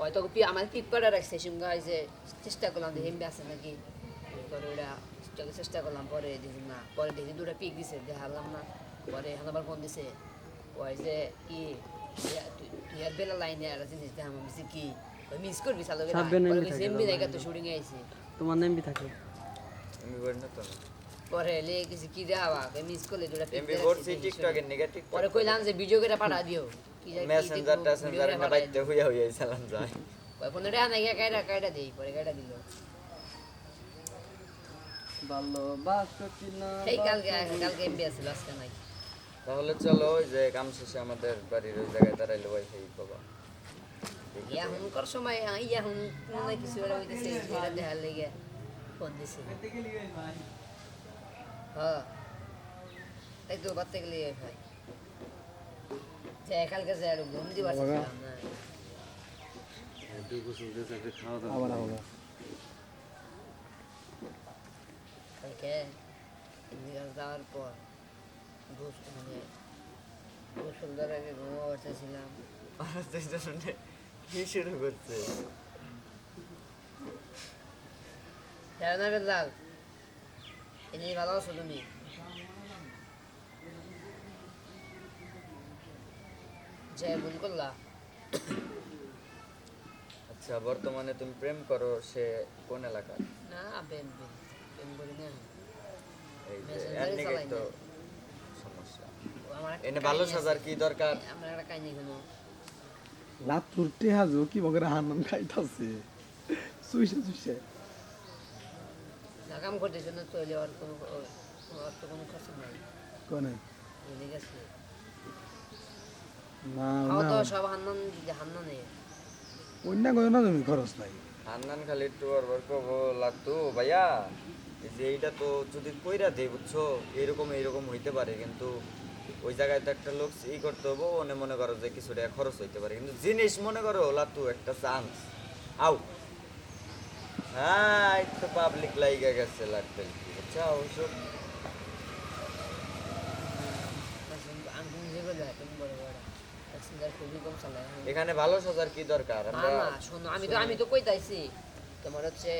হয়তো পি- আমার পিক করে রাখছে সঙ্গে হয়েছে চেষ্টা করলাম দেখি এমবি আছে নাকি পরে ওটা চেষ্টা- করলাম পরে দেখি না পরে দেখি দুটো পিক দিছে দেখালাম না পরে এখন আবার ফোন দিছে ওই যে কি ইয়া- তুই তুই বেলা লাইনে আর জিনিস দেখা আমি কি মিস করবি চালু সাবধানে এমবি থাকে, জায়গা তো শুটিং আইছে তোমার এমবি থাকে এমবি করি না তো পরে লে কিছু কি দেখাবা মিস করলে দুটা এমবি করছি টিকটকের নেগেটিভ পরে কইলাম যে ভিডিও করে পাঠা দিও। কি কি মেসেঞ্জার টেসেঞ্জার না বাইতে হইয়া হইয়া চালান যায়। কয় টাকা নাকি কাইটা কাইটা দেই পরে কাইটা দিল। ভালোবাসো কিনা এই কালকে কালকে এমবি আছিল আজকে নাই। তাহলে চলো ওই যে কাম শেষে আমাদের বাড়ির ওই জায়গায় দাঁড়াইলে ওয়াইফাই পাবা ইয়া হুনকর সময় আ, ইয়া হুন মনে কিছু একটা হইতেছে লেগে ফোন দিছে। কালকে যে আর ঘুম দিবার চাচ্ছিলাম না। আবার আবার। কালকে এদিকে যাওয়ার পর গোস মানে দেওয়ার আগে ঘুমা বসেছিলাম আর কি শুরু করছে? জানো বেলাল এমনি ভালো আছো তুমি যে ভুল করলা আচ্ছা বর্তমানে তুমি প্রেম করো সে কোন এলাকার না প্রেম প্রেম প্রেম করি না এই যে তো সমস্যা এনে ভালো সাজার কি দরকার আমার একটা কাহিনী এখানে লাতুর টেহাজো কি বগরে হানান খাইতাছে সুইসে সুইসে করতেছে না চলে আর কোনো খরচ নাই। কোনে এনে গেছে? না খাওয়া না তো সব হান্নান হান্নান নেই অন্য কোনো না তুমি খরচ নাই। হান্নান খালি একটু বারবার কব লাগতো ভাইয়া যে এইটা তো যদি কইরা দেই বুঝছ? এরকম এরকম হইতে পারে কিন্তু ওই জায়গায় তো একটা লোক ই করতে হব মনে মনে করো যে কিছু টাকা খরচ হইতে পারে। কিন্তু জিনিস মনে করো লাতু একটা চান্স আউ হ্যাঁ তো পাবলিক লাইগা গেছে লাগতে আচ্ছা চালায় এখানে ভালো সাজার কি দরকার? আমি তো আমি তো কইতাইছি, তোমার হচ্ছে